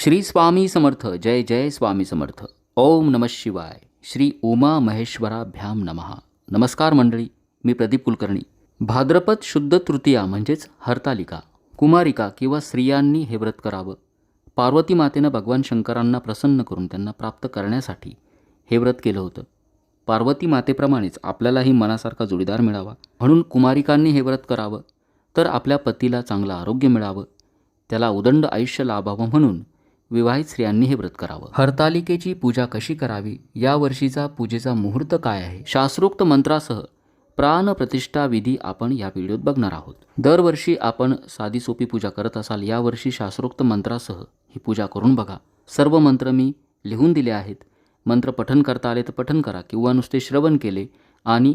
श्री स्वामी समर्थ जय जय स्वामी समर्थ. ओम नम शिवाय. श्री उमा महेश्वराभ्याम नमः. नमस्कार मंडळी मी प्रदीप कुलकर्णी. भाद्रपद शुद्ध तृतीया म्हणजेच हरतालिका कुमारिका किंवा स्त्रियांनी हे व्रत करावं. पार्वती मातेनं भगवान शंकरांना प्रसन्न करून त्यांना प्राप्त करण्यासाठी हे व्रत केलं होतं. पार्वती मातेप्रमाणेच आपल्यालाही मनासारखा जोडीदार मिळावा. म्हणून कुमारिकांनी हे व्रत करावं. तर आपल्या पतीला चांगलं आरोग्य मिळावं. त्याला उदंड आयुष्य लाभावं म्हणून विवाहित स्त्रियांनी हे व्रत करावं. हरतालिकेची पूजा कशी करावी? या वर्षीचा पूजेचा मुहूर्त काय आहे? शास्त्रोक्त मंत्रासह प्राणप्रतिष्ठा विधी आपण या व्हिडिओत बघणार आहोत. दरवर्षी आपण साधी सोपी पूजा करत असाल यावर्षी शास्त्रोक्त मंत्रासह ही पूजा करून बघा. सर्व मंत्र मी लिहून दिले आहेत. मंत्र पठन करता आले तर पठन करा किंवा नुसते श्रवण केले आणि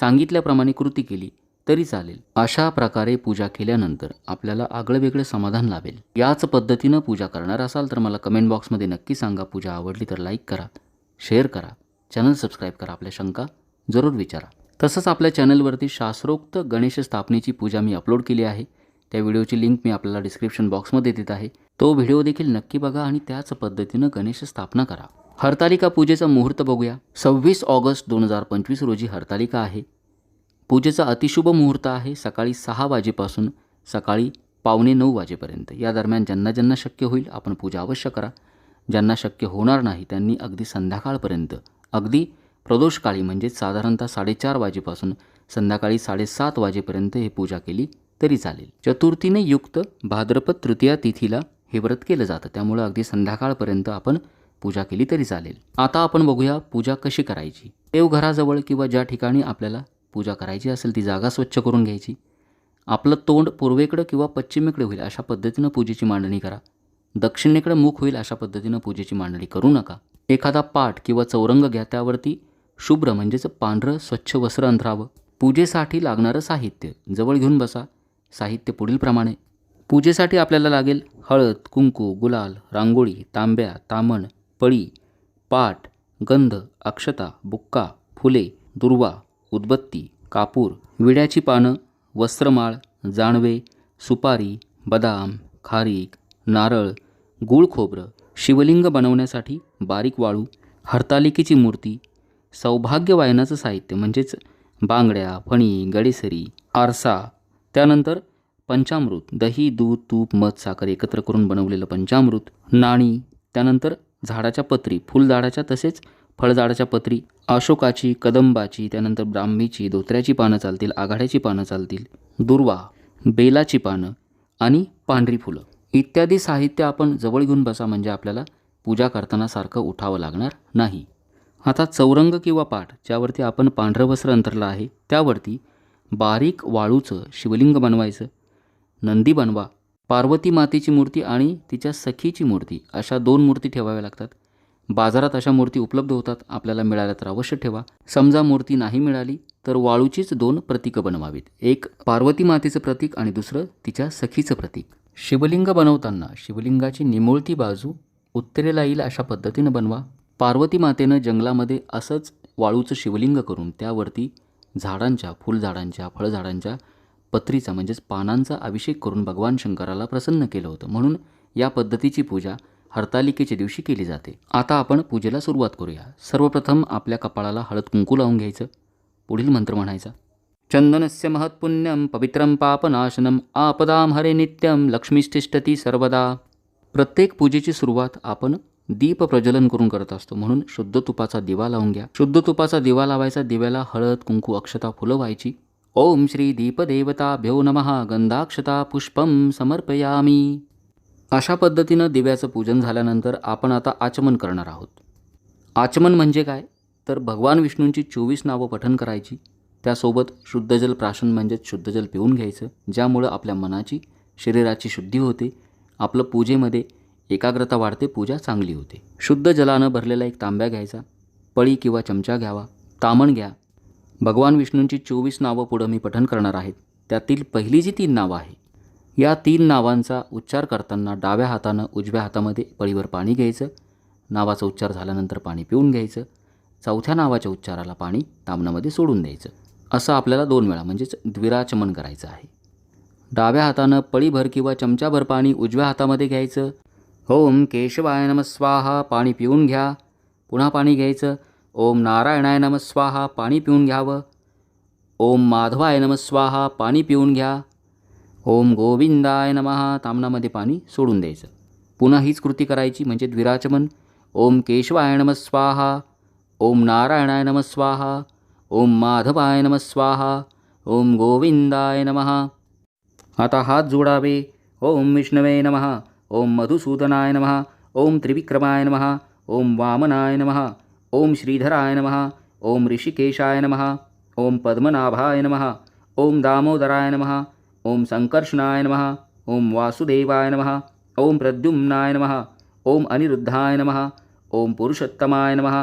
सांगितल्याप्रमाणे कृती केली तरी चालेल. अशा प्रकारे पूजा केल्यानंतर आपल्याला आगळं वेगळं समाधान लाभेल. याच पद्धतीनं पूजा करणार असाल तर मला कमेंट बॉक्समध्ये नक्की सांगा. पूजा आवडली तर लाईक करा शेअर करा चॅनल सबस्क्राईब करा आपल्या शंका जरूर विचारा. तसंच आपल्या चॅनलवरती शास्त्रोक्त गणेश स्थापनेची पूजा मी अपलोड केली आहे. त्या व्हिडिओची लिंक मी आपल्याला डिस्क्रिप्शन बॉक्समध्ये देत आहे. तो व्हिडिओ देखील नक्की बघा आणि त्याच पद्धतीनं गणेश स्थापना करा. हरतालिका पूजेचा मुहूर्त बघूया. सव्वीस ऑगस्ट दोन हजार पंचवीस रोजी हरतालिका आहे. पूजेचा अतिशुभ मुहूर्त आहे सकाळी सहा वाजेपासून सकाळी पावणे नऊ वाजेपर्यंत. या दरम्यान ज्यांना ज्यांना शक्य होईल आपण पूजा अवश्य करा. ज्यांना शक्य होणार नाही त्यांनी अगदी संध्याकाळपर्यंत अगदी प्रदोषकाळी म्हणजेच साधारणतः साडेचार वाजेपासून संध्याकाळी साडेसात वाजेपर्यंत हे पूजा केली तरी चालेल. चतुर्थीने युक्त भाद्रपद तृतीया तिथीला हे व्रत केलं जातं. त्यामुळं अगदी संध्याकाळपर्यंत आपण पूजा केली तरी चालेल. आता आपण बघूया पूजा कशी करायची. देवघराजवळ किंवा ज्या ठिकाणी आपल्याला पूजा करायची असेल ती जागा स्वच्छ करून घ्यायची. आपलं तोंड पूर्वेकडं किंवा पश्चिमेकडे होईल अशा पद्धतीनं पूजेची मांडणी करा. दक्षिणेकडे मुख होईल अशा पद्धतीनं पूजेची मांडणी करू नका. एखादा पाठ किंवा चौरंग घ्या त्यावरती शुभ्र म्हणजेच पांढरं स्वच्छ वस्त्र अंथरावं. पूजेसाठी लागणारं साहित्य जवळ घेऊन बसा. साहित्य पुढीलप्रमाणे पूजेसाठी आपल्याला लागेल हळद कुंकू गुलाल रांगोळी तांब्या तामण पळी पाट गंध अक्षता बुक्का फुले दुर्वा उदबत्ती कापूर विड्याची पानं वस्त्रमाळ जानवे सुपारी बदाम खारीक नारळ गूळ खोबरं शिवलिंग बनवण्यासाठी बारीक वाळू हरतालिकेची मूर्ती सौभाग्य वायनाचं साहित्य म्हणजेच बांगड्या फणी गडेसरी आरसा त्यानंतर पंचामृत दही दूध तूप मध साखर एकत्र करून बनवलेलं पंचामृत नाणी त्यानंतर झाडाच्या पत्री फुलझाडाच्या तसेच फळझाडाच्या पत्री अशोकाची कदंबाची त्यानंतर ब्राह्मीची धोत्र्याची पानं चालतील आघाड्याची पानं चालतील दुर्वा बेलाची पानं आणि पांढरी फुलं. इत्यादी साहित्य आपण जवळ घेऊन बसा म्हणजे आपल्याला पूजा करताना सारखं उठावं लागणार नाही. आता चौरंग किंवा पाठ ज्यावरती आपण पांढरं वस्त्र अंतरलं आहे त्यावरती बारीक वाळूचं शिवलिंग बनवायचं नंदी बनवा पार्वती मातेची मूर्ती आणि तिच्या सखीची मूर्ती अशा दोन मूर्ती ठेवाव्या लागतात. बाजारात अशा मूर्ती उपलब्ध होतात आपल्याला मिळाल्या तर अवश्य ठेवा. समजा मूर्ती नाही मिळाली तर वाळूचीच दोन प्रतीकं बनवावीत. एक पार्वती मातेचं प्रतीक आणि दुसरं तिच्या सखीचं प्रतीक. शिवलिंग बनवताना शिवलिंगाची निमुळती बाजू उत्तरेला येईल अशा पद्धतीनं बनवा. पार्वती मातेनं जंगलामध्ये असंच वाळूचं शिवलिंग करून त्यावरती झाडांच्या फुलझाडांच्या फळझाडांच्या पत्रीचा म्हणजेच पानांचा अभिषेक करून भगवान शंकराला प्रसन्न केलं होतं. म्हणून या पद्धतीची पूजा हरतालिकेच्या दिवशी केली जाते. आता आपण पूजेला सुरुवात करूया. सर्वप्रथम आपल्या कपाळाला हळद कुंकू लावून घ्यायचं. पुढील मंत्र म्हणायचा. चंदनस्य महत्पुण्यम पवित्रं पापनाशनम आपदाम हरे नित्यम लक्ष्मीष्ठिष्ठती सर्वदा. प्रत्येक पूजेची सुरुवात आपण दीप प्रज्वलन करून करत असतो. म्हणून शुद्ध तुपाचा दिवा लावून घ्या. शुद्ध तुपाचा दिवा लावायचा. दिव्याला हळद कुंकू अक्षता फुलं व्हायची. ओम श्री दीपदेवताभ्यो नमः. गंधाक्षता पुष्पम समर्पयामी. अशा पद्धतीनं दिव्याचं पूजन झाल्यानंतर आपण आता आचमन करणार आहोत. आचमन म्हणजे काय? तर भगवान विष्णूंची चोवीस नावं पठन करायची. त्यासोबत शुद्धजल प्राशन म्हणजेच शुद्धजल पिऊन घ्यायचं ज्यामुळं आपल्या मनाची शरीराची शुद्धी होते. आपलं पूजेमध्ये एकाग्रता वाढते पूजा चांगली होते. शुद्ध जलानं भरलेला एक तांब्या घ्यायचा पळी किंवा चमचा घ्यावा तामण घ्या. भगवान विष्णूंची चोवीस नावं पुढं मी पठन करणार आहेत त्यातील पहिली जी तीन नावं आहे या तीन नावांचा उच्चार करताना डाव्या हातानं उजव्या हातामध्ये पळीवर पाणी घ्यायचं नावाचा उच्चार झाल्यानंतर पाणी पिऊन घ्यायचं चौथ्या नावाच्या उच्चाराला पाणी तामणामध्ये सोडून द्यायचं. असं आपल्याला दोन वेळा म्हणजेच द्विराचमन करायचं आहे. डाव्या हातानं पळीभर किंवा चमचाभर पाणी उजव्या हातामध्ये घ्यायचं. ओम केशवाय नमस्वाहा पाणी पिऊन घ्या. पुन्हा पाणी घ्यायचं. ओम नारायणाय नमस्वाहा पाणी पिऊन घ्यावं. ओम माधवाय नमस्वाहा पाणी पिऊन घ्या. ओम गोविंदाय नमः. तामणामध्ये पाणी सोडून द्यायचं. पुन्हा हीच कृती करायची म्हणजे द्विराचमन ओम केशवाय नम स्वाहा. ओम नारायणाय नम स्वाहा. ओम माधवाय नम स्वाहा. ओम गोविंदाय नमः. आता हात जोडावे. ओम विष्णवे नमः. ओम मधुसूदनाय नमः. ओम त्रिविक्रमाय नमः. ओम वामनाय नमः. ओम श्रीधराय नमः. ओम ऋषिकेशाय नमः. ओम पद्मनाभाय नमः. ओम दामोदराय नमः. ओम संकर्षणाय नमः ओम वासुदेवाय नमः ओम प्रद्युम्नाय नमः ओम अनिरुद्धाय नमः ओम पुरुषोत्तमाय नमः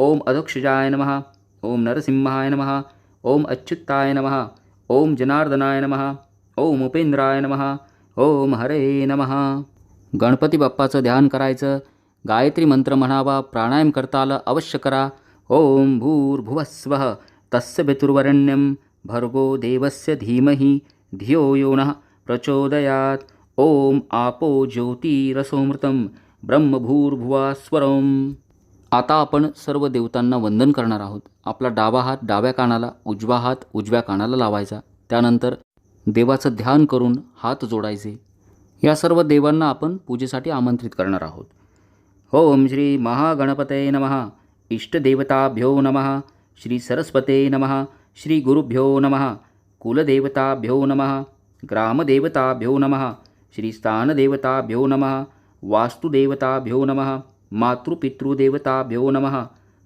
ओम अधक्षजाय नमः ओम नरसिंहाय नमः ओम अच्युताय नमः ओम जनार्दनाय नमः ओम उपेंद्राय नमः ओम हरे नमः गणपती बाप्पाचं ध्यान करायचं गायत्री मंत्र म्हणावा प्राणायाम करता आलं अवश्य करा ओम भूर्भुवस्व तस्य पितुर्वरण्यं भर्गो देवस्य धीमहि धियो यो नः प्रचोदयात्। ॐ आपो ज्योतिरसोमृतं ब्रह्मभूर्भुवास्वरम्। आता आपण सर्व देवतांना वंदन करणार आहोत. आपला डावा हात डाव्या कानाला उजवा हात उजव्या कानाला लावायचा. त्यानंतर देवाचं ध्यान करून हात जोडायचे. या सर्व देवांना आपण पूजेसाठी आमंत्रित करणार आहोत. ओम श्री महागणपते नमः. इष्टदेवताभ्यो नमः. श्री सरस्वते नमः. श्री गुरुभ्यो नमः. कुलदेवताभ्यो नमः ग्रामदेवताभ्यो नमः श्रीस्थानदेवताभ्यो नमः वास्तुदेवताभ्यो नमः मातृपितृदेवताभ्यो नमः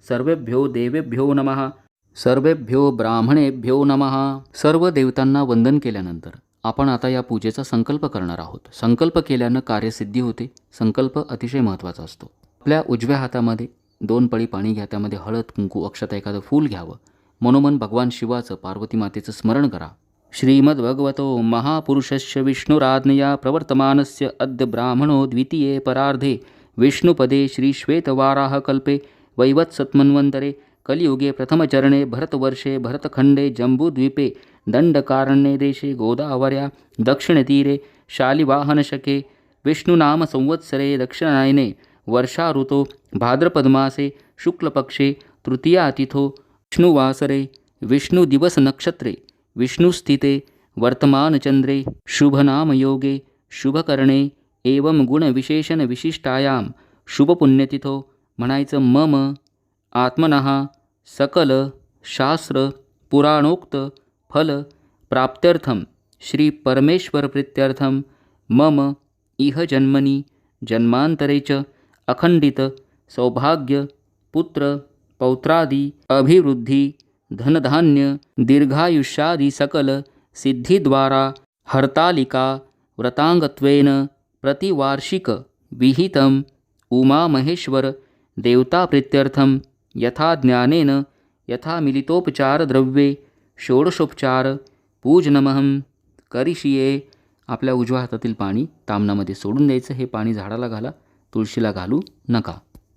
सर्वेभ्यो देवेभ्यो नमः सर्वेभ्यो ब्राह्मणेभ्यो नमः. सर्व देवतांना वंदन केल्यानंतर आपण आता या पूजेचा संकल्प करणार आहोत. संकल्प केल्यानं कार्यसिद्धी होते. संकल्प अतिशय महत्त्वाचा असतो. आपल्या उजव्या हातामध्ये दोन पळी पाणी घ्या त्यामध्ये हळद कुंकू अक्षता एखादं फूल घ्यावं. मनोमन भगवान शिवाचं पार्वती मातेचं स्मरण करा. श्रीमद्भगवतो महापुरुषस्य विष्णुराज्ञया प्रवर्तमानस्य अद्य ब्राह्मणो द्वितीये परार्धे विष्णुपदे श्रीश्वेतवाराहकल्पे वैवत्सत्मन्वन्तरे कलियुगे प्रथमचरणे भरतवर्षे भरतखण्डे जम्बूद्वीपे दण्डकारण्ये देशे गोदावर्या दक्षिणतीरे शालिवाहनशके विष्णुनामसंवत्सरे दक्षिणायने वर्षाऋतो भाद्रपदमासे शुक्लपक्षे तृतीयातिथो विष्णुवासरे विष्णुदिवसनक्षत्रे विष्णुस्थिते वर्तमानचन्द्रे शुभनामयोगे शुभकर्णे एवं गुणविशेषणविशिष्टायां शुभपुण्यतिथो म्हणायचं मम आत्मनः सकल शास्त्र पुराणोक्त फल प्राप्त्यर्थं श्रीपरमेश्वरप्रीत्यर्थं मम इह जन्मनि जन्मान्तरे च अखण्डित सौभाग्य पुत्र पौत्रादि अभिवृद्धी धनधान्य दीर्घायुष्यादि सकल सिद्धीद्वारा हर्तालिका व्रतांगत्वेन प्रतिवार्षिक विहितम् उमामहेश्वर देवताप्रीत्यर्थं यथा ज्ञानेन यथा मिलितोपचारद्रव्ये षोडशोपचार पूजनमहं करिषिये। आपल्या उजव्या हातातील पाणी तामणामध्ये सोडून द्यायचं हे पाणी झाडाला घाला तुळशीला घालू नका.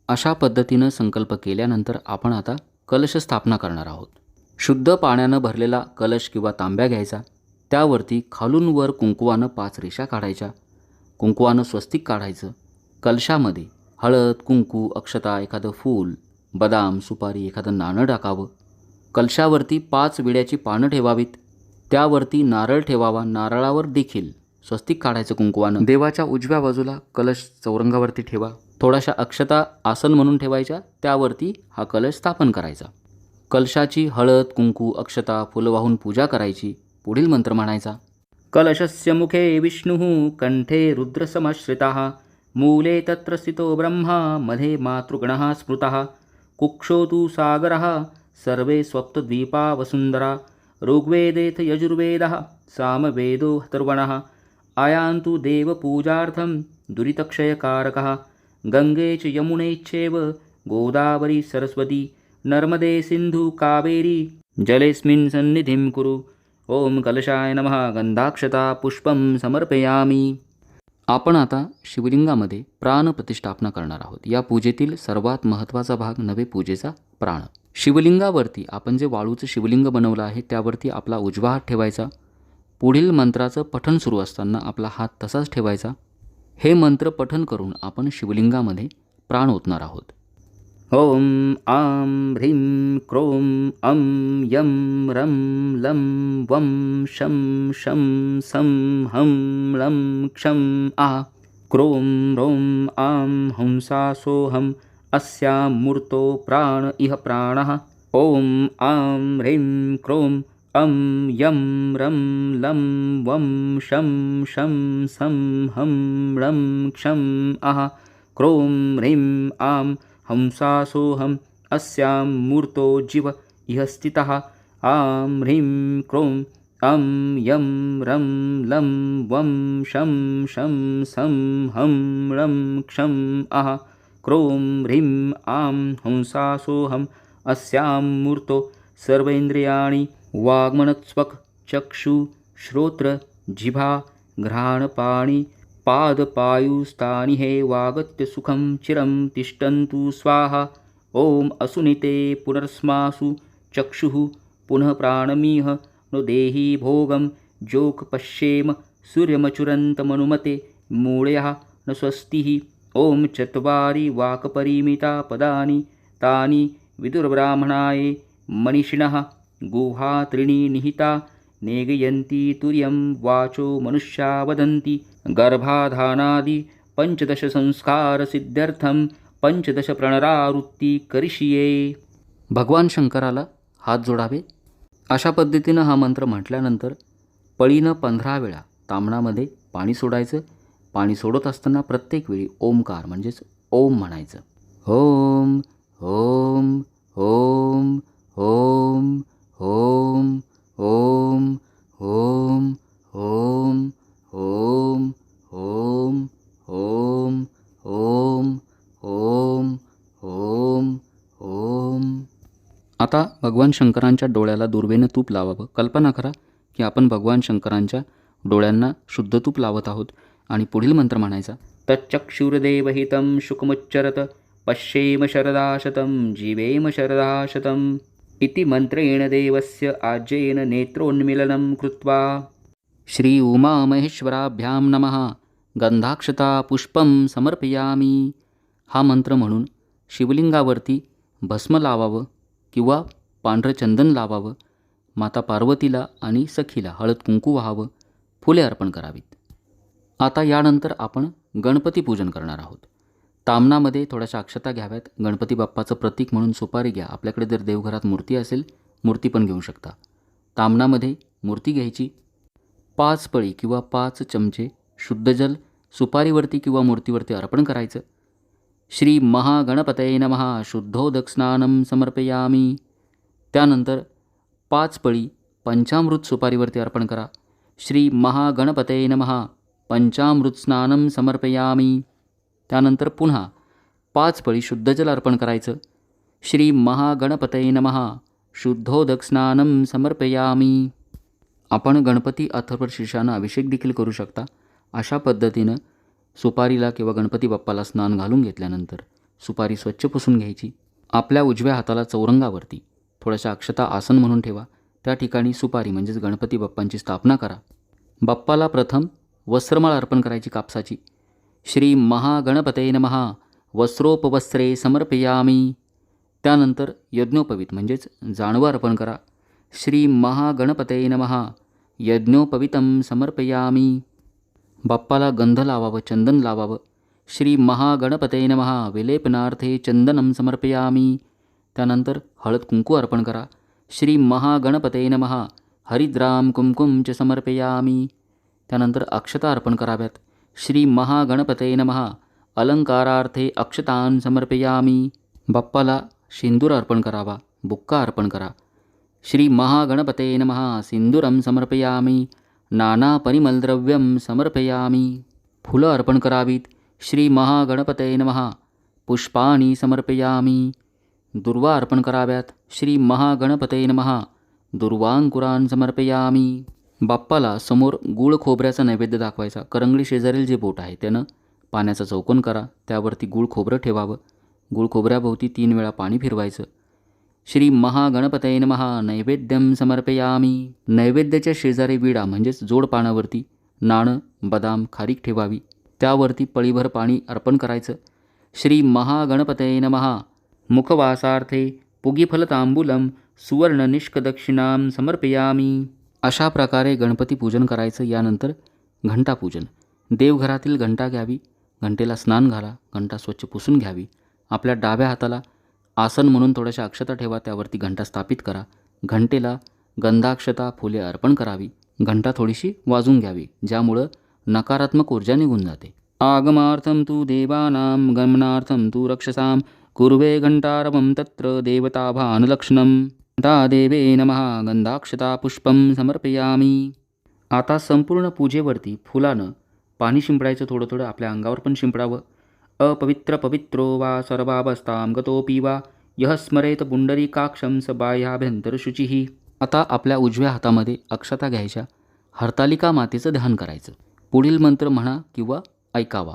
अशा पद्धतीनं संकल्प केल्यानंतर आपण आता कलश स्थापना करणार आहोत. शुद्ध पाण्यानं भरलेला कलश किंवा तांब्या घ्यायचा. त्यावरती खालून वर कुंकुवानं पाच रेषा काढायच्या. कुंकुवानं स्वस्तिक काढायचं. कलशामध्ये हळद कुंकू अक्षता एखादं फूल बदाम सुपारी एखादं नाणं टाकावं. कलशावरती पाच विड्याची पानं ठेवावीत. त्यावरती नारळ ठेवावा. नारळावर देखील स्वस्तिक काढायचं कुंकुवानं. देवाच्या उजव्या बाजूला कलश चौरंगावरती ठेवा. थोड्याशा अक्षता आसन म्हणून ठेवायच्या त्यावरती हा कलश स्थापन करायचा. कलशाची हळद कुंकू अक्षता फुलं वाहून पूजा करायची पुढील मंत्र म्हणायचा. कलशस्य मुखे विष्णुः कण्ठे रुद्रसमाश्रितः मूले तत्र स्थितो ब्रह्मा मध्ये मातृगणः स्मृतः। कुक्षो तु सागरः सर्वे स्वप्तद्वीपा वसुन्धरा ऋग्वेदेथ यजुर्वेदः सामवेदो हतर्वणः। आयान्तु देवपूजार्थं दुरितक्षयकारकः। गंगेच यमुनेच्छेव गोदावरी सरस्वती नर्मदे सिंधू कावेरी। जलेस्मिन् सन्निधिं कुरु। ओम कलशाय नमः गंधाक्षता पुष्पम समर्पयामी। आपण आता शिवलिंगामध्ये प्राणप्रतिष्ठापना करणार आहोत. या पूजेतील सर्वात महत्त्वाचा भाग नवे पूजेचा प्राण. शिवलिंगावरती आपण जे वाळूचं शिवलिंग बनवलं आहे त्यावरती आपला उजवा हात ठेवायचा. पुढील मंत्राचं पठण सुरू असताना आपला हात तसाच ठेवायचा. हे मंत्र पठन करून आपण शिवलिंगामध्ये प्राण ओतणार आहोत. ओम आं ह्रीं क्रों अं यं रं लं वं शं शं सं हं लं क्षं आ। क्रों रों आं हंसासोऽहम् अस्यां मूर्तो प्राण इह प्राणः। ॐ आं ह्रीं क्रों अं यं रं लं वं शं शं सं हं लं क्षं अह क्रों ह्रीं आं हंसासोऽहम् अस्यां मूर्तो जीव इह स्थितः आं ह्रीं क्रों अं यं रं लं वं शं शं सं हं लं क्षं अह क्रों ह्रीं आं हंसासोऽहम् अस्यां मूर्तो सर्वेन्द्रियाणि वाग्मनस्वक् चक्षु श्रोत्र जिभा घ्राणपाणि पादपायुस्तानि हे वागत्य सुखं चिरं तिष्ठन्तु स्वाहा। ॐ असुनिते पुनर्स्मासु चक्षुः पुनः प्राणमिह नो देहि भोगं जोक् पश्येम सूर्यमचुरन्तमनुमते मूळयः न स्वस्तिः। ॐ चत्वारि वाक्परिमिता पदानि तानि विदुर्ब्राह्मणाय मनीषिणः गुहा त्रिणी निहिता नेगयंती तुर्यं वाचो मनुष्या वदन्ति गर्भाधानादि पञ्चदशसंस्कारसिद्ध्यर्थं पंचदश करिष्ये। भगवान शंकराला हात जोडावे. अशा पद्धतीनं हा मंत्र म्हटल्यानंतर पळीनं पंधरा वेळा तामणामध्ये पाणी सोडायचं. पाणी सोडत असताना प्रत्येक वेळी ओमकार म्हणजेच ओम म्हणायचं. ओम ओम ओम ओम ओम ओम ओम ओम ओम ओम ओम ओम ओम ओम ओम आता भगवान शंकरांच्या डोळ्याला दुर्वेनं तूप लावावं कल्पना करा की आपण भगवान शंकरांच्या डोळ्यांना शुद्ध तूप लावत आहोत आणि पुढील मंत्र म्हणायचा तच्चक्षुरदेवहितं शुकमुच्चरत पश्येम शरदाशतं जीवेम शरदाशतम् इति मन्त्रेण देवस्य आज्येन नेत्रोन्मिलनं कृत्वा। श्री उमामहेश्वराभ्यां नमः। गंधाक्षता पुष्पं समर्पयामी। हा मंत्र म्हणून शिवलिंगावरती भस्म लावावं किंवा पांढरं चंदन लावावं माता पार्वतीला आणि सखीला हळद कुंकू व्हावं फुले अर्पण करावीत. आता यानंतर आपण गणपती पूजन करणार आहोत. तामणामध्ये थोड्याशा अक्षता घ्याव्यात. गणपती बाप्पाचं प्रतीक म्हणून सुपारी घ्या. आपल्याकडे जर देवघरात मूर्ती असेल मूर्ती पण घेऊ शकता. तामणामध्ये मूर्ती घ्यायची. पाच पळी किंवा पाच चमचे शुद्धजल सुपारीवरती किंवा मूर्तीवरती अर्पण करायचं. श्री महागणपतये नमहा शुद्धोदक स्नानं समर्पयामी. त्यानंतर पाच पळी पंचामृत सुपारीवरती अर्पण करा. श्री महागणपतये नमहा पंचामृत स्नानं समर्पयामी. त्यानंतर पुन्हा पाच पळी शुद्धजल अर्पण करायचं. श्री महागणपतये नमहा शुद्धोदक स्नानं समर्पयामी. आपण गणपती अथर्व शीर्षानं अभिषेक देखील करू शकता. अशा पद्धतीनं सुपारीला किंवा गणपती बाप्पाला स्नान घालून घेतल्यानंतर सुपारी स्वच्छ पुसून घ्यायची. आपल्या उजव्या हाताला चौरंगावरती थोड्याशा अक्षता आसन म्हणून ठेवा. त्या ठिकाणी सुपारी म्हणजेच गणपती बाप्पांची स्थापना करा. बाप्पाला प्रथम वस्त्रमाळ अर्पण करायची कापसाची. श्री महागणपते नमः. वस्त्रोपवस्त्रे समर्पयामी. त्यानंतर यज्ञोपवीत म्हणजेच जाणवं अर्पण करा. श्री महागणपते नमः. यज्ञोपवितं समर्पयामी. बाप्पाला गंध लावावं चंदन लावावं. श्री महागणपते नमः. विलेपनार्थे चंदनम समर्पयामी. त्यानंतर हळद कुंकू अर्पण करा. श्री महागणपते नमः. हरिद्राम कुमकुम च समर्पयामी. त्यानंतर अक्षता अर्पण कराव्यात. श्री महागणपते नमः. अलंकारार्थे अक्षतान समर्पयामी. बाप्पाला सिंदूर अर्पण करावा. बुक्का अर्पण करा. श्री महागणपते नमः. सिंदूरम समर्पयामी. नाना परिमलद्रव्यम समर्पयामी. फुलं अर्पण करावीत. श्री महागणपते नमः. पुष्पाणि समर्पयामी. दुर्वा अर्पण कराव्यात. श्री महागणपते नमः. दुर्वांकुरान समर्पयामी. बाप्पाला समोर गूळ खोबऱ्याचा नैवेद्य दाखवायचा. करंगळी शेजारील जे बोट आहे त्यानं पाण्याचा चौकोन करा. त्यावरती गूळ खोबरं ठेवावं. गूळ खोबऱ्याभोवती तीन वेळा पाणी फिरवायचं. श्री महागणपतयन महा नैवेद्यं समर्पयामी. नैवेद्याच्या शेजारी विडा म्हणजेच जोडपानावरती नाणं बदाम खारीक ठेवावी. त्यावरती पळीभर पाणी अर्पण करायचं. श्री महागणपतये नमहा मुखवासार्थे पुगीफलतांबूलम सुवर्ण निष्कदक्षिणाम समर्पयामी. अशा प्रकारे गणपती पूजन करायचं यानंतर घंटापूजन देवघरातील घंटा घ्यावी घंटेला स्नान घाला घंटा स्वच्छ पुसून घ्यावी. आपल्या डाव्या हाताला आसन म्हणून थोड्याशा अक्षता ठेवा त्यावरती घंटा स्थापित करा. घंटेला गंधाक्षता फुले अर्पण करावी घंटा थोडीशी वाजून घ्यावी ज्यामुळं नकारात्मक ऊर्जा निघून जाते. आगमार्थं तू देवानां गमनार्थं तू रक्षसां कुर्वे घंटारवं तत्र देवताभानलक्षणं घंटा देवे नमः गंधाक्षता पुष्पं समर्पयामी. आता संपूर्ण पूजेवरती फुलानं पाणी शिंपडायचं थोडं थोडं आपल्या अंगावर पण शिंपडावं. अपवित्र पवित्रो वा सर्वावस्थां गतोपी वा यः स्मरेत पुंडरीकाक्षं स बाह्याभ्यंतर आता आपल्या उजव्या हातामध्ये अक्षता घ्यायच्या. हरतालिका मातेचं ध्यान करायचं. पुढील मंत्र म्हणा किंवा ऐकावा.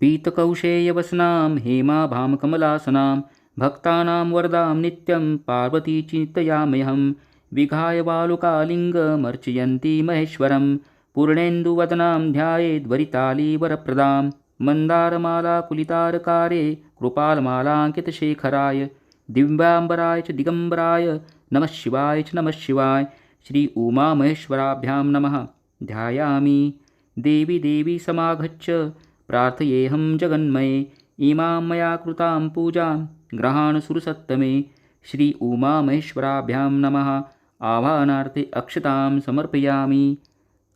पीतकौशेयवसनाम हेमा भाम कमलासनाम भक्तानां वरदां नित्यं पार्वती चिन्तयाम्यहं। विघाय बालुकालिङ्गमर्चयन्ती महेश्वरं। पूर्णेन्दुवदनां ध्यायेद्वरितालीवरप्रदां मन्दारमालाकुलितारकारे कृपालमालाङ्कितशेखराय। दिव्याम्बराय च दिगम्बराय नमः शिवाय च नमः शिवाय। श्री उमामहेश्वराभ्यां नमः। ध्यायामि। देवी देवी समागच्छ। प्रार्थयेऽहं जगन्मये। इमां मया कृतां पूजां ग्रहाण सुरसत्तमे श्री उमामहेश्वराभ्यां नमः. आवाहनार्थे अक्षतां समर्पयामी.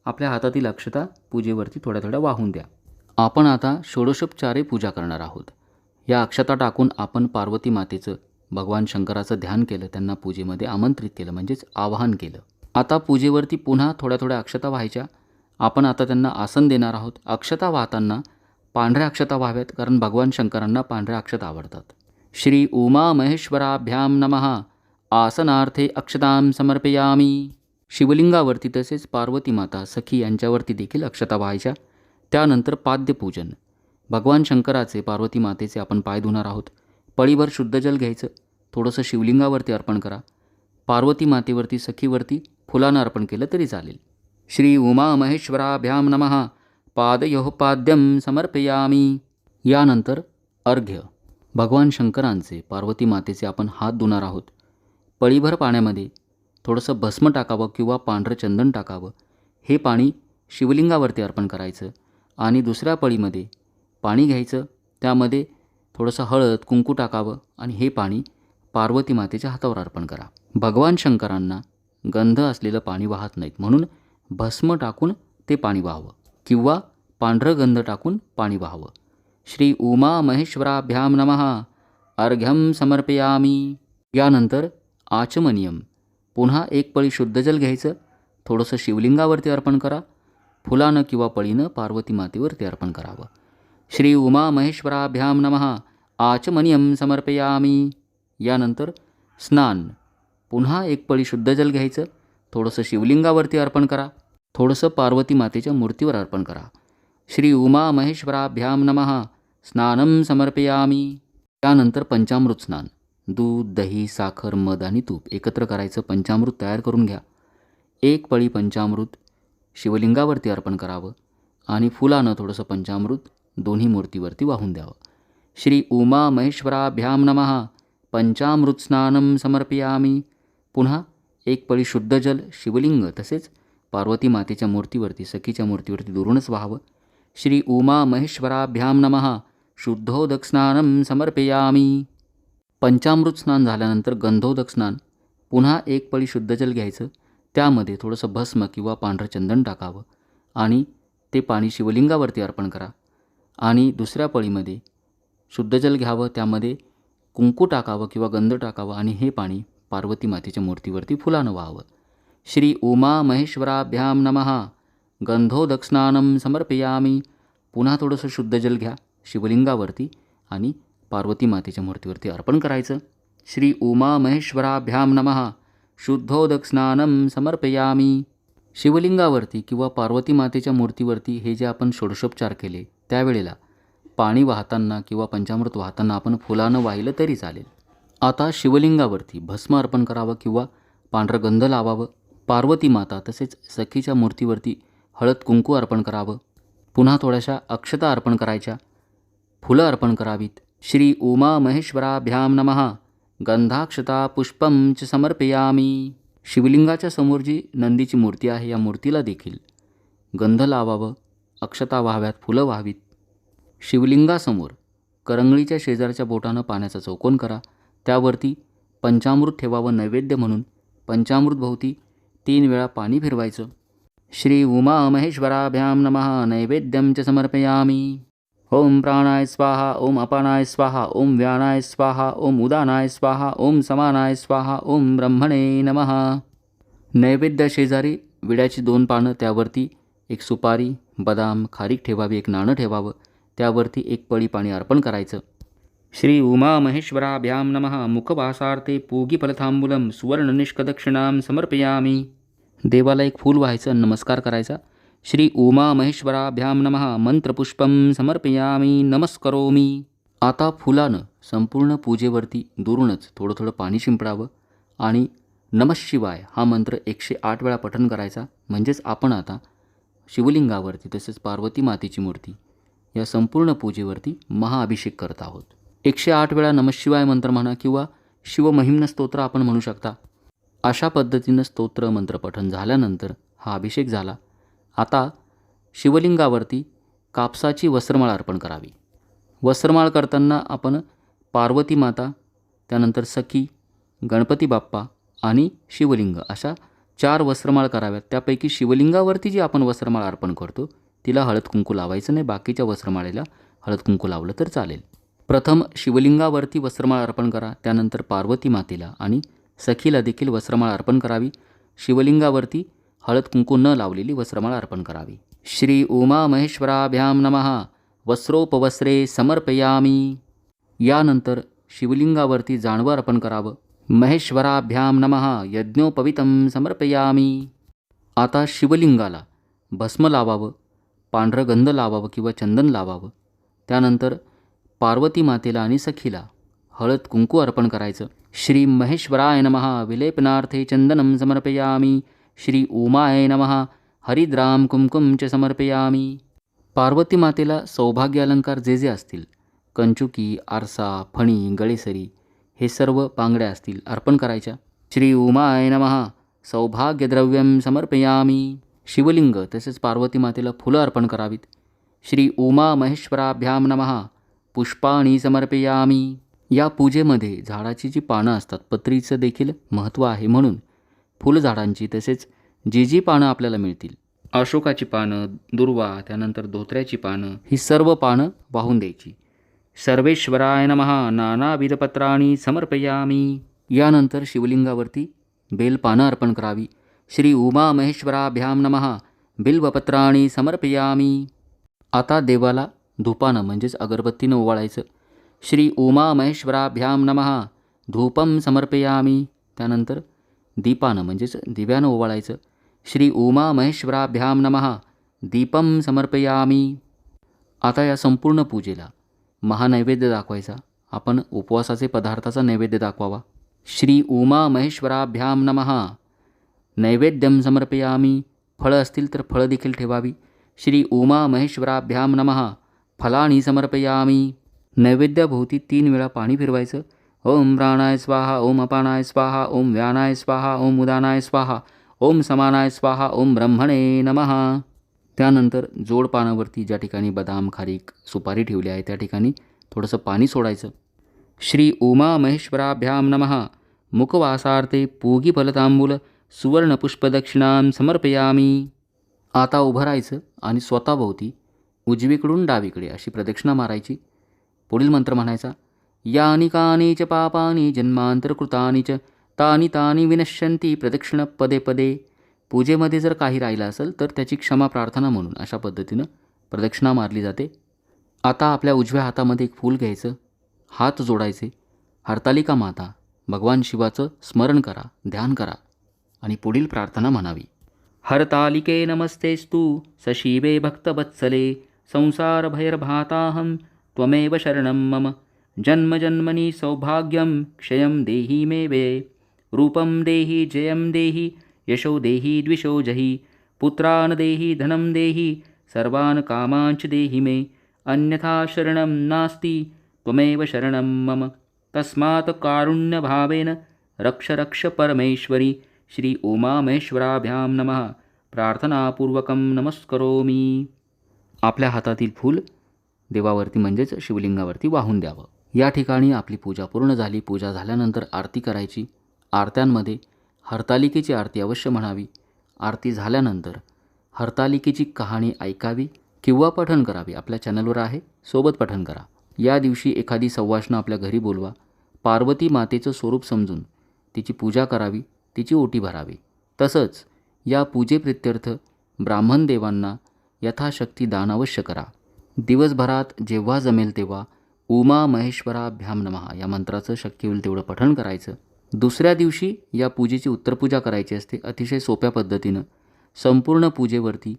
आपल्या हातातील अक्षता पूजेवरती थोड्या थोड्या वाहून द्या. आपण आता षोडशोपचारे पूजा करणार आहोत. या अक्षता टाकून आपण पार्वती मातेचं भगवान शंकराचं ध्यान केलं त्यांना पूजेमध्ये आमंत्रित केलं म्हणजेच आवाहन केलं. आता पूजेवरती पुन्हा थोड्या थोड्या अक्षता व्हायच्या. आपण आता त्यांना आसन देणार आहोत. अक्षता वाहताना पांढऱ्या अक्षता व्हाव्यात कारण भगवान शंकरांना पांढऱ्या अक्षता आवडतात. श्री उमा महेश्वराभ्यां नमः. आसनार्थे अक्षतां समर्पयामी. शिवलिंगावरती तसेच पार्वती माता सखी यांच्यावरती देखील अक्षता व्हायच्या. त्यानंतर पाद्यपूजन. भगवान शंकराचे पार्वती मातेचे आपण पाय धुणार आहोत. पळीभर शुद्ध जल घ्यायचं. थोडंसं शिवलिंगावरती अर्पण करा. पार्वती मातेवरती सखीवरती फुलानं अर्पण केलं तरी चालेल. श्री उमा महेश्वराभ्यां नमः. पादयोः पाद्यं समर्पयामी. यानंतर अर्घ्य. भगवान शंकरांचे पार्वती मातेचे आपण हात धुणार आहोत. पळीभर पाण्यामध्ये थोडंसं भस्म टाकावं किंवा पांढरं चंदन टाकावं. हे पाणी शिवलिंगावरती अर्पण करायचं आणि दुसऱ्या पळीमध्ये पाणी घ्यायचं. त्यामध्ये थोडंसं हळद कुंकू टाकावं आणि हे पाणी पार्वती मातेच्या हातावर अर्पण करा. भगवान शंकरांना गंध असलेलं पाणी वाहत नाहीत. म्हणून भस्म टाकून ते पाणी वाहावं किंवा पांढरं गंध टाकून पाणी वाहावं. श्री उमा महेश्वराभ्यां नमः। अर्घ्यं समर्पयामी। यानंतर आचमनियम। पुन्हा एक पळी शुद्ध जल घ्यायचं थोडंसं शिवलिंगावरती अर्पण करा फुलानं किंवा पळीनं पार्वती मातेवरती अर्पण करावं. श्री उमा महेश्वराभ्यां नमः। आचमनियम समर्पयामी। यानंतर स्नान। पुन्हा एक पळी शुद्ध जल घ्यायचं थोडंसं शिवलिंगावरती अर्पण करा थोडंसं पार्वती मातेच्या मूर्तीवर अर्पण करा. श्री उमा महेश्वराभ्यां नमः। स्नानं समर्पयामी. त्यानंतर पंचामृत स्नान. दूध दही साखर मध आणि तूप एकत्र करायचं. पंचामृत तयार करून घ्या. एक पळी पंचामृत. शिवलिंगावरती अर्पण करावं. आणि फुलानं थोडंसं पंचामृत. दोन्ही मूर्तीवरती वाहून द्यावं. श्री उमा महेश्वराभ्याम नमः. पंचामृत स्नानम समर्पयामी. पुन्हा एक पळी शुद्ध जल शिवलिंग तसेच पार्वती मातेच्या मूर्तीवरती सखीच्या मूर्तीवरती दुरूनच व्हावं. श्री उमा महेश्वराभ्याम नमः. शुद्धोदक स्नानं समर्पयामी. पंचामृत स्नान झाल्यानंतर गंधोदक स्नान पुन्हा एक पळी शुद्धजल घ्यायचं त्यामध्ये थोडंसं भस्म किंवा पांढरं चंदन टाकावं आणि ते पाणी शिवलिंगावरती अर्पण करा. आणि दुसऱ्या पळीमध्ये शुद्धजल घ्यावं त्यामध्ये कुंकू टाकावं किंवा गंध टाकावं आणि हे पाणी पार्वती मातेच्या मूर्तीवरती फुलानं व्हावं. श्री उमा महेश्वराभ्यां नमः. गंधोदक स्नानं समर्पयामी. पुन्हा थोडंसं शुद्धजल घ्या. शिवलिंगावरती आणि पार्वती मातेच्या मूर्तीवरती अर्पण करायचं. श्री उमा महेश्वराभ्याम नमः. शुद्धोदक स्नानं समर्पयामी. शिवलिंगावरती किंवा पार्वती मातेच्या मूर्तीवरती हे जे आपण षोडशोपचार केले त्यावेळेला पाणी वाहताना किंवा पंचामृत वाहताना आपण फुलानं वाहिलं तरी चालेल. आता शिवलिंगावरती भस्म अर्पण करावं किंवा पांढरं गंध लावावं पार्वती माता तसेच सखीच्या मूर्तीवरती हळद कुंकू अर्पण करावं पुन्हा थोड्याशा अक्षता अर्पण करायच्या फुलं अर्पण करावीत. श्री उमा महेश्वराभ्याम नमः. गंधाक्षता पुष्पम च समर्पयामी. शिवलिंगाच्या समोर जी नंदीची मूर्ती आहे या मूर्तीला देखील गंध लावावं अक्षता व्हाव्यात फुलं व्हावीत. शिवलिंगासमोर करंगळीच्या शेजारच्या बोटानं पाण्याचा चौकोन करा. त्यावरती पंचामृत ठेवावं नैवेद्य म्हणून पंचामृतभोवती तीन वेळा पाणी फिरवायचं. श्री उमा महेश्वराभ्याम नमः. नैवेद्यम च समर्पयामी. ओम प्राणाय स्वाहा ओम अपानाय स्वाहा ओम व्यानाय स्वाहा ओम उदानाय स्वाहा ओम समानाय स्वाहा ओम ब्रह्मणे नमः. नैवेद्य शेजारी विड्याची दोन पानं त्यावरती एक सुपारी बदाम खारीक ठेवावी एक नाणं ठेवावं त्यावरती एक पळी पाणी अर्पण करायचं. श्री उमा महेश्वराभ्याम नमः. मुखवासार्थे पूगीफलथांबूलम सुवर्णनिष्कदक्षिणां समर्पयामी. देवाला एक फूल व्हायचं नमस्कार करायचा. श्री उमा महेश्वराभ्याम नमः. मंत्रपुष्पम समर्पयामी. नमस्करोमी. आता फुलानं संपूर्ण पूजेवरती दुरूनच थोडं थोडं पाणी शिंपडावं आणि नमशिवाय हा मंत्र एकशे आठ वेळा पठण करायचा. म्हणजेच आपण आता शिवलिंगावरती तसेच पार्वती मातेची मूर्ती या संपूर्ण पूजेवरती महाअभिषेक करत आहोत. एकशे आठ वेळा नमशिवाय मंत्र म्हणा किंवा शिवमहिम्न स्तोत्र आपण म्हणू शकता. अशा पद्धतीनं स्तोत्र मंत्रपठण झाल्यानंतर हा अभिषेक झाला. आता शिवलिंगावरती कापसाची वस्त्रमाळ अर्पण करावी. वस्त्रमाळ करताना आपण पार्वती माता त्यानंतर सखी गणपती बाप्पा आणि शिवलिंग अशा चार वस्त्रमाळ कराव्यात. त्यापैकी शिवलिंगावरती जी आपण वस्त्रमाळ अर्पण करतो तिला हळद कुंकू लावायचं नाही. बाकीच्या वस्त्रमाळेला हळद कुंकू लावलं तर चालेल. प्रथम शिवलिंगावरती वस्त्रमाळ अर्पण करा त्यानंतर पार्वती मातेला आणि सखीला देखील वस्त्रमाळ अर्पण करावी. शिवलिंगावरती हळद कुंकू न लावलेली वस्त्रमाळा अर्पण करावी. श्री उमा महेश्वराभ्याम नमः. वस्त्रोपवस्त्रे समर्पयामी. यानंतर शिवलिंगावरती जाणवं अर्पण करावं. महेश्वराभ्याम नमः. यज्ञोपवितं समर्पयामी. आता शिवलिंगाला भस्म लावावं पांढरं गंध लावावं किंवा चंदन लावावं. त्यानंतर पार्वती मातेला आणि सखीला हळद कुंकू अर्पण करायचं. श्री महेश्वराय नमः. विलेपनार्थे चंदनं समर्पयामी. श्री उमाय नमहा हरिद्राम कुमकुम च समर्पयामी। पार्वती मातेला सौभाग्य अलंकार जे जे असतील कंचुकी आरसा फणी गळेसरी हे सर्व पांगड्या असतील अर्पण करायच्या। श्री उमाय नमः। सौभाग्यद्रव्यं समर्पयामी। शिवलिंग तसेच पार्वती मातेला फुलं अर्पण करावीत। श्री उमा महेश्वराभ्याम नमः। पुष्पाणी समर्पयामी। या पूजेमध्ये झाडाची जी पानं असतात पत्रीचं देखील महत्त्व आहे म्हणून फुलझाडांची तसेच जी जी पानं आपल्याला मिळतील. अशोकाची पानं दुर्वा त्यानंतर धोत्र्याची पानं ही सर्व पानं वाहून द्यायची. सर्वेश्वराय नमः. नानाविधपत्राणी समर्पयामी. यानंतर शिवलिंगावरती बेलपानं अर्पण करावी. श्री उमा महेश्वराभ्याम नमः. बिल्वपत्राणी समर्पयामी. आता देवाला धूपानं म्हणजेच अगरबत्तीनं ओवाळायचं. श्री उमा महेश्वराभ्याम नमः. धूपम समर्पयामी. त्यानंतर दीपानं म्हणजेच दिव्यानं ओवाळायचं. श्री उमा महेश्वराभ्याम नमः. दीपम समर्पयामी. आता या संपूर्ण पूजेला महानैवेद्य दाखवायचा. आपण उपवासाचे पदार्थाचा नैवेद्य दाखवावा. श्री उमा महेश्वराभ्याम नमः. नैवेद्यम समर्पयामी. फळं असतील तर फळं देखील ठेवावी. श्री उमा महेश्वराभ्याम नमः. फलाणी समर्पयामी. नैवेद्याभोवती तीन वेळा पाणी फिरवायचं. ओम प्राणाय स्वाहा ओम अपानाय स्वाहा ओम व्यानाय स्वाहा ओम उदानाय स्वाहा ओम समानाय स्वाहा ओम ब्रह्मणे नमः. त्यानंतर जोड पानावरती ज्या ठिकाणी बदाम खारीक सुपारी ठेवली आहे त्या ठिकाणी थोडंसं पाणी सोडायचं. श्री उमा महेश्वराभ्याम नमः. मुखवासार्थे पूगी फलतांबूल सुवर्णपुष्पदक्षिणां समर्पयामी. आता उभं राहायचं आणि स्वतःभोवती उजवीकडून डावीकडे अशी प्रदक्षिणा मारायची. पुढील मंत्र म्हणायचा यानि कानि च पापानि जन्मांतरकृतानि च तानी तानी विनश्यंती प्रदक्षिण पदे पदे। पूजेमध्ये जर काही राहिलं असेल तर त्याची क्षमा प्रार्थना म्हणून अशा पद्धतीनं प्रदक्षिणा मारली जाते. आता आपल्या उजव्या हातामध्ये एक फूल घ्यायचं हात जोडायचे. हरतालिका माता भगवान शिवाचं स्मरण करा ध्यान करा आणि पुढील प्रार्थना म्हणावी. हरतालिके नमस्तेस्तु सशिवे भक्तवत्सले संसारभैर्भाताहं त्वमेव शरणं मम। जन्मजन्मनि सौभाग्यं क्षयं देहि मे वे। रूपं देहि जयं देहि यशो देहि द्विषो जहि पुत्रान् देहि धनं देहि सर्वान् कामांच देहि मे। अन्यथा शरणं नास्ति त्वमेव शरणं मम। तस्मात् कारुण्यभावेन रक्ष रक्ष परमेश्वरी श्री उमामहेश्वराभ्यां नमः। प्रार्थनापूर्वकं नमस्करोमि। आपल्या हातातील फूल देवावरती म्हणजेच शिवलिंगावरती वाहून द्यावं। या ठिकाणी आपली पूजा पूर्ण झाली. पूजा झाल्यानंतर आरती करायची. आरत्यांमध्ये हरतालिकेची आरती अवश्य म्हणावी. आरती झाल्यानंतर हरतालिकेची कहाणी ऐकावी किंवा पठण करावी. आपल्या चॅनलवर आहे. सोबत पठण करा. या दिवशी एखादी संवाषणं आपल्या घरी बोलवा. पार्वती मातेचं स्वरूप समजून तिची पूजा करावी. तिची ओटी भरावी. तसंच या पूजेप्रित्यर्थ ब्राह्मण देवांना यथाशक्ती दान अवश्य करा. दिवसभरात जेव्हा जमेल तेव्हा उमा महेश्वराभ्याम नमहा या मंत्राचं शक्य होईल तेवढं पठण करायचं. दुसऱ्या दिवशी या पूजेची उत्तरपूजा करायची असते अतिशय सोप्या पद्धतीनं. संपूर्ण पूजेवरती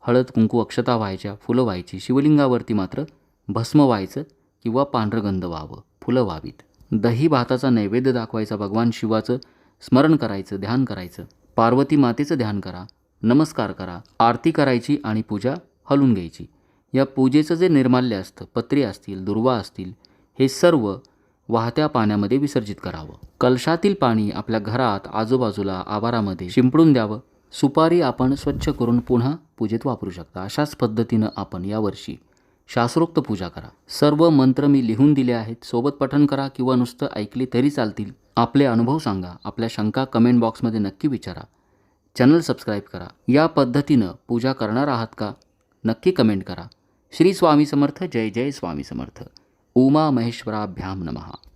हळद कुंकू अक्षता व्हायच्या फुलं व्हायची. शिवलिंगावरती मात्र भस्म व्हायचं किंवा पांढरगंध व्हावं फुलं व्हावीत. दही भाताचा नैवेद्य दाखवायचा भगवान शिवाचं स्मरण करायचं ध्यान करायचं. पार्वती मातेचं ध्यान करा नमस्कार करा आरती करायची आणि पूजा हलून घ्यायची. या पूजेचं जे निर्माल्य असतं पत्रे असतील दुर्वा असतील हे सर्व वाहत्या पाण्यामध्ये विसर्जित करावं. कलशातील पाणी आपल्या घरात आजूबाजूला आवारामध्ये शिंपडून द्यावं. सुपारी आपण स्वच्छ करून पुन्हा पूजेत वापरू शकता. अशाच पद्धतीनं आपण यावर्षी शास्त्रोक्त पूजा करा. सर्व मंत्र मी लिहून दिले आहेत. सोबत पठण करा किंवा नुसतं ऐकले तरी चालतील. आपले अनुभव सांगा. आपल्या शंका कमेंट बॉक्समध्ये नक्की विचारा. चॅनल सबस्क्राईब करा. या पद्धतीनं पूजा करणार आहात का? नक्की कमेंट करा. श्री स्वामी समर्थ जय जय स्वामी समर्थ. उमा महेश्वराभ्याम नमः.